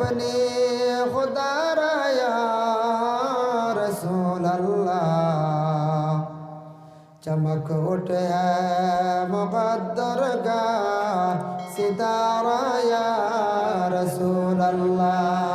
अपने खुदा राया रसूल अल्लाह चमक उठे मुकद्दर का सितारा या रसूल अल्लाह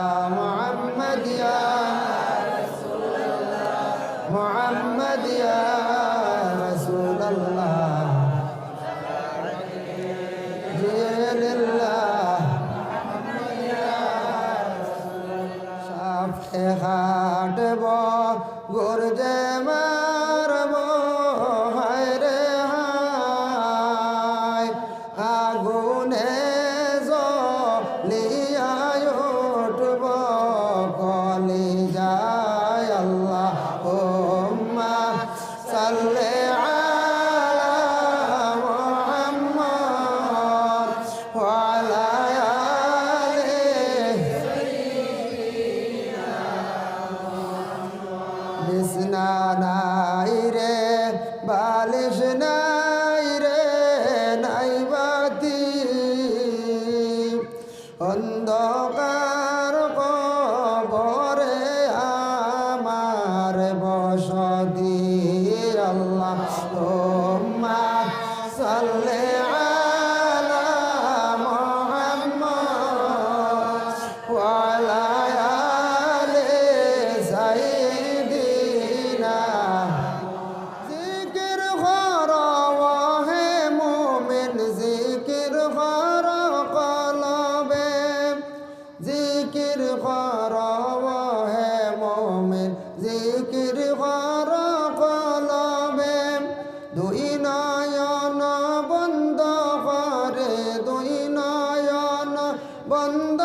বন্ধ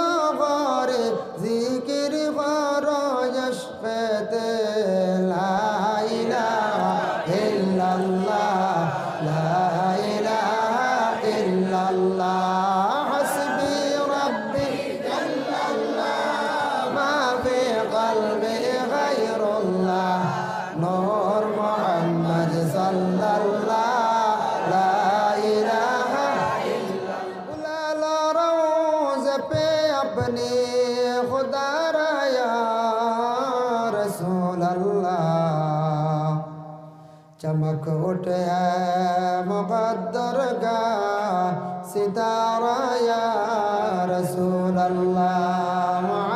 ضرور ہے مقدر کا ستارہ یا رسول اللہ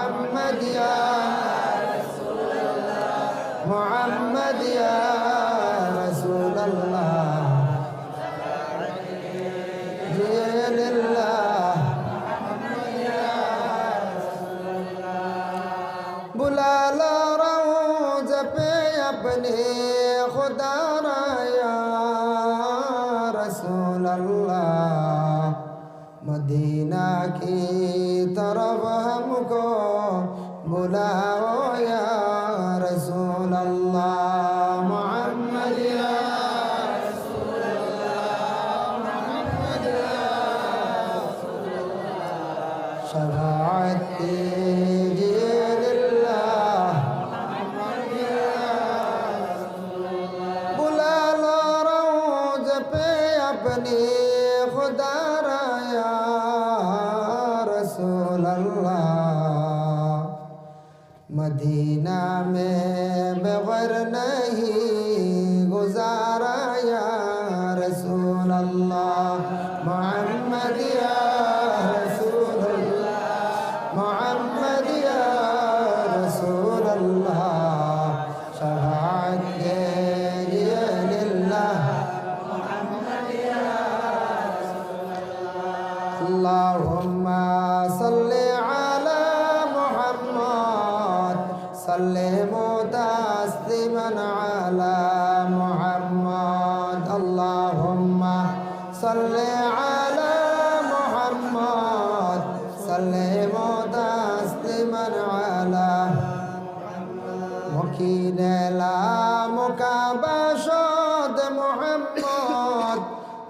মোহাম্মদ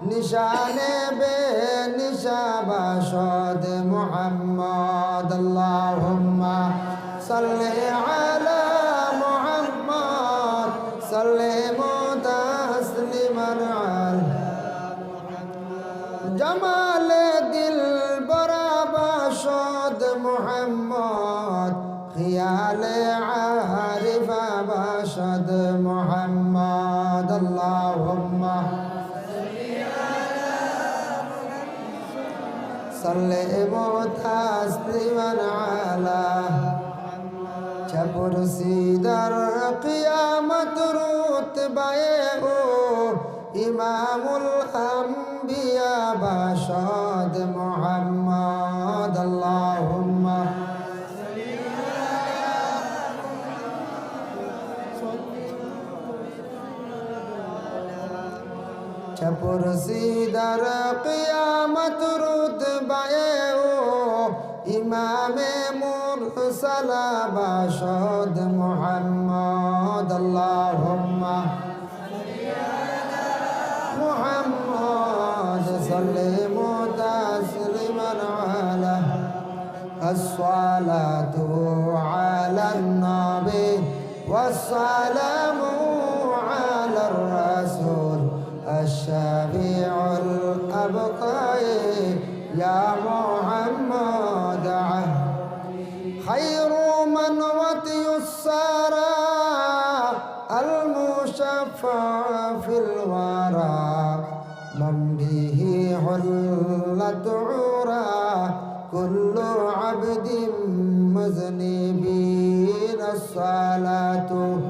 নিশানে বে নিশাবাসদ মোহাম্মদ আল্লাহুম্মা সাল্লি আলা মুর্শিদার কিয়ামত রুতবায়ে ও ইমামুল আম্বিয়া বাসাদ মুহাম্মদ, আল্লাহুম্মা। মুর্শিদার কিয়ামত রুতবায়ে ও ইমামে মু رشاد محمد اللهم محمد سلم تسلما على الصلاة على النبي والسلام على الرسول الشفيع الأبقى صلاته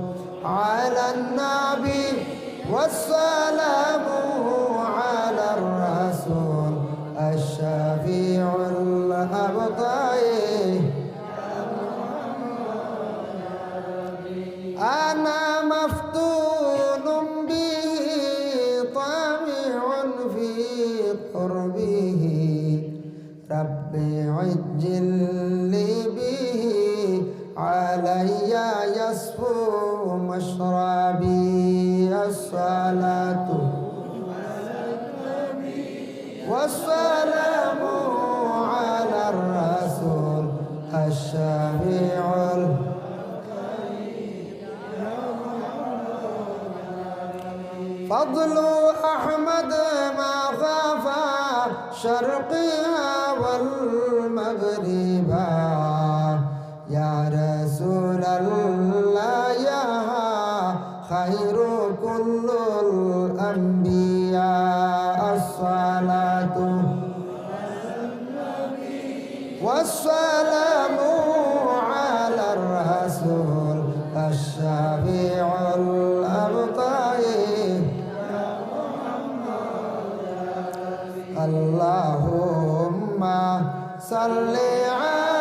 فضل أحمد ما خاف شرقها والمغرب. করলে আ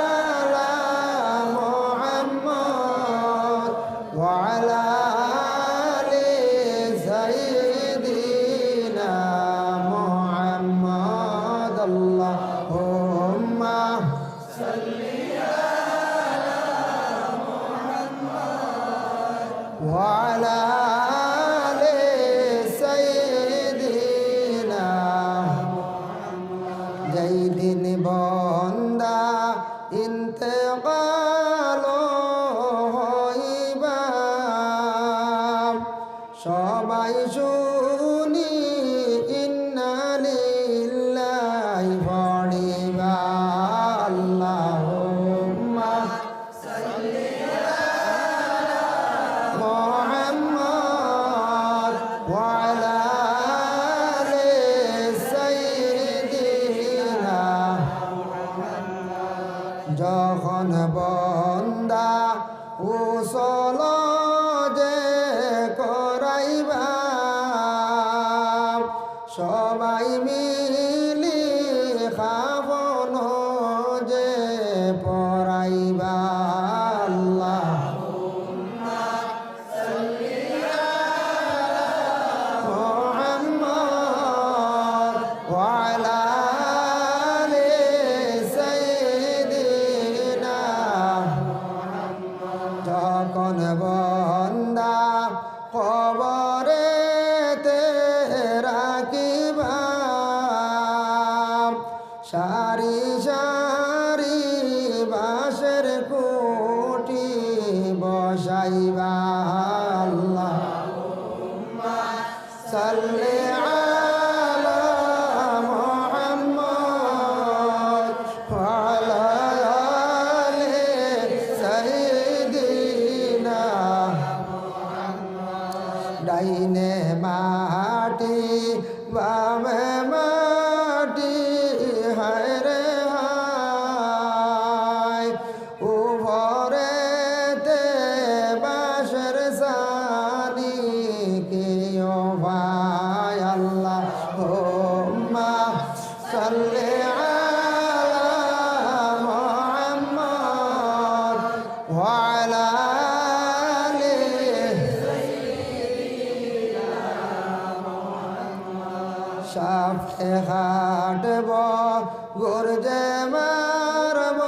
সাপ হাটব গোর যে মারব।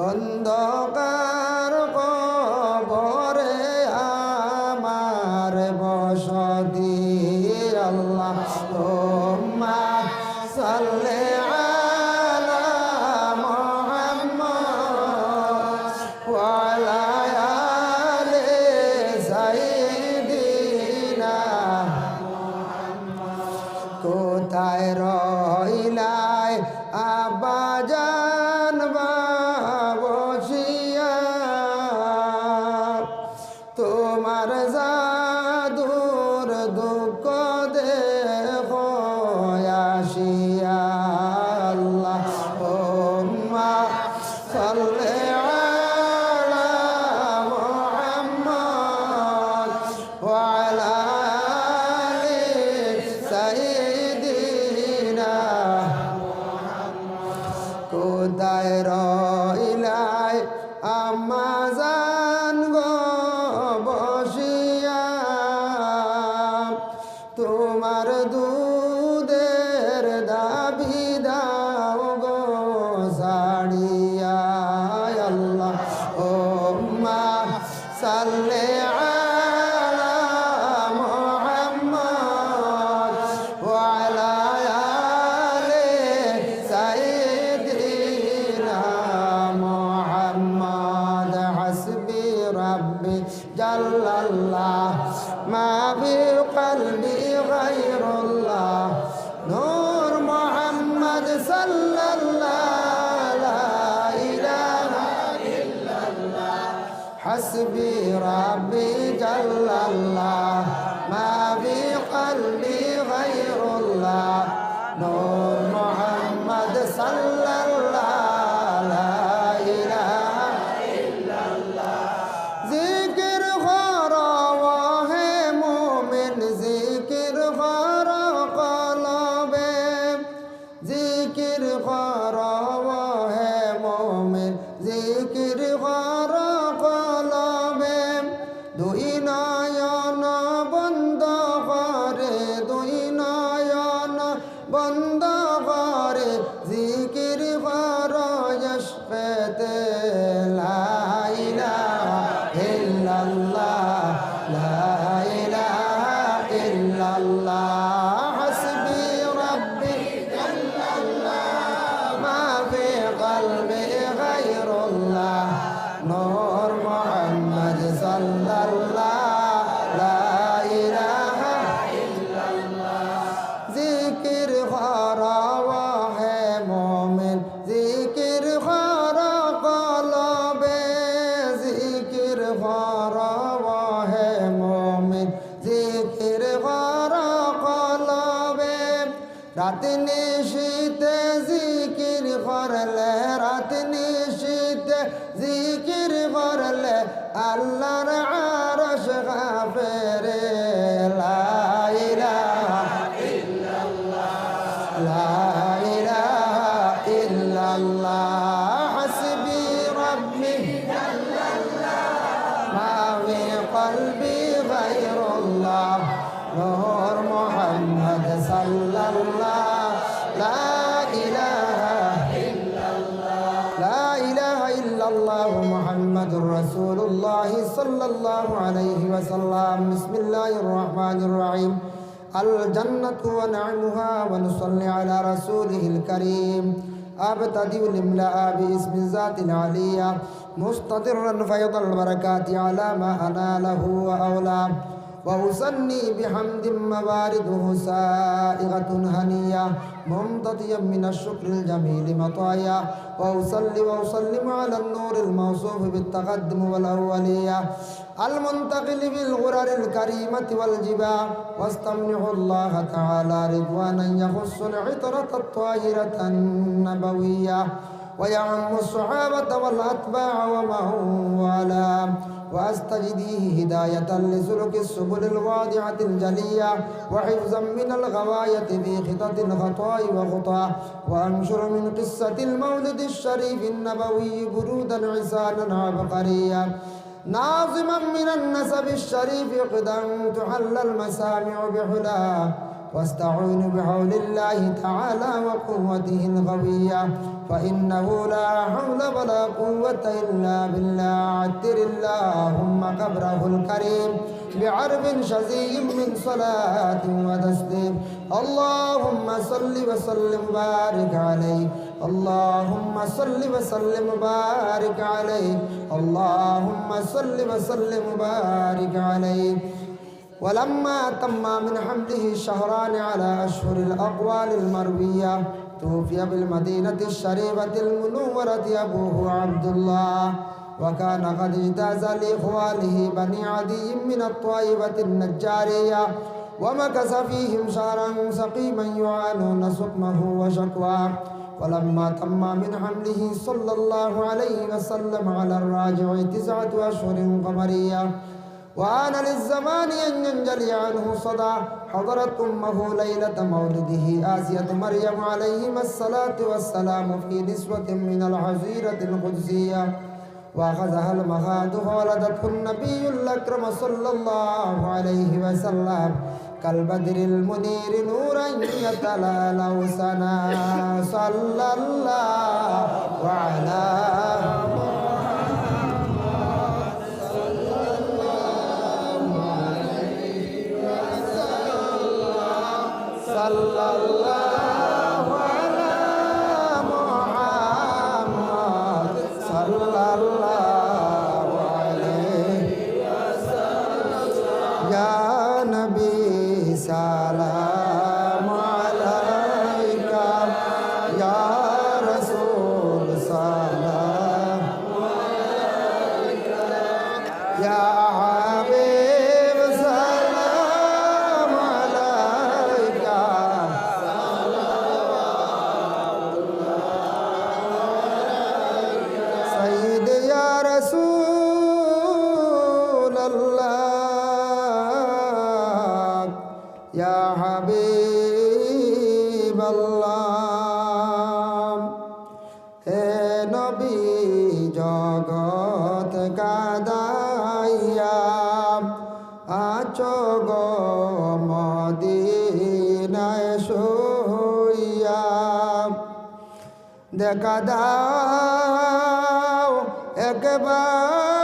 أن সাল্লে الجنة ونعمها ونصلي على رسوله الكريم. أبتدئ الإملاء باسم ذات العلية مستدرا فيض البركات على ما أناله وأولى. وأسني بحمد موارده سائغة هنية ممتطيا من الشكر الجميل مطايا. وأصلي وأسلم على النور الموصوف بالتقدم والأولية. المنتقل بالغرر الكريمة والجباه واستمنع الله تعالى رضوانا يخص العطرة الطاهرة النبوية ويعم الصحابة والأتباع ومن والاه وأستجديه هداية لسلك السبل الواضعة الجلية وحفظا من الغواية في خطط الخطاء وخطاه وأنشر من قصة المولد الشريف النبوي برودا عسانا عبقريا. ناظما من النسب الشريف قدا تحل المسامع بحلاه واستعين بحول الله تعالى وقوته القوية فإنه لا حول ولا قوة إلا بالله. عتر اللهم قبره الكريم بعرب شزي من صلاة وتسليم. اللهم صل وسلم وبارك عليه. اللهم صل وسلم وبارك عليه. اللهم صل وسلم وبارك عليه. ولما تم من حمله شهران على أشهر الأقوال المروية توفي بالمدينة الشريفة المنورة أبوه عبد الله وكان قد اجتاز لإخواله بني عدي من الطائفة النجارية. ومكث فيهم شهرا سقيما يعانون سقمه وشكواه. ولما تم من حمله صلى الله عليه وسلم على الراجع تسعة أشهر قمرية وآن للزمان أن ينجلي عنه صدى حضرت أمه ليلة مولده آسية مريم عليهما الصلاة والسلام في نسوة من الحزيرة القدسية. وأخذها المخاض فولدته النبي الأكرم صلى الله عليه وسلم. كالبدر المنير نورا يتلالى سنا صلى الله على চগ সইয়া দেখা দাও একবার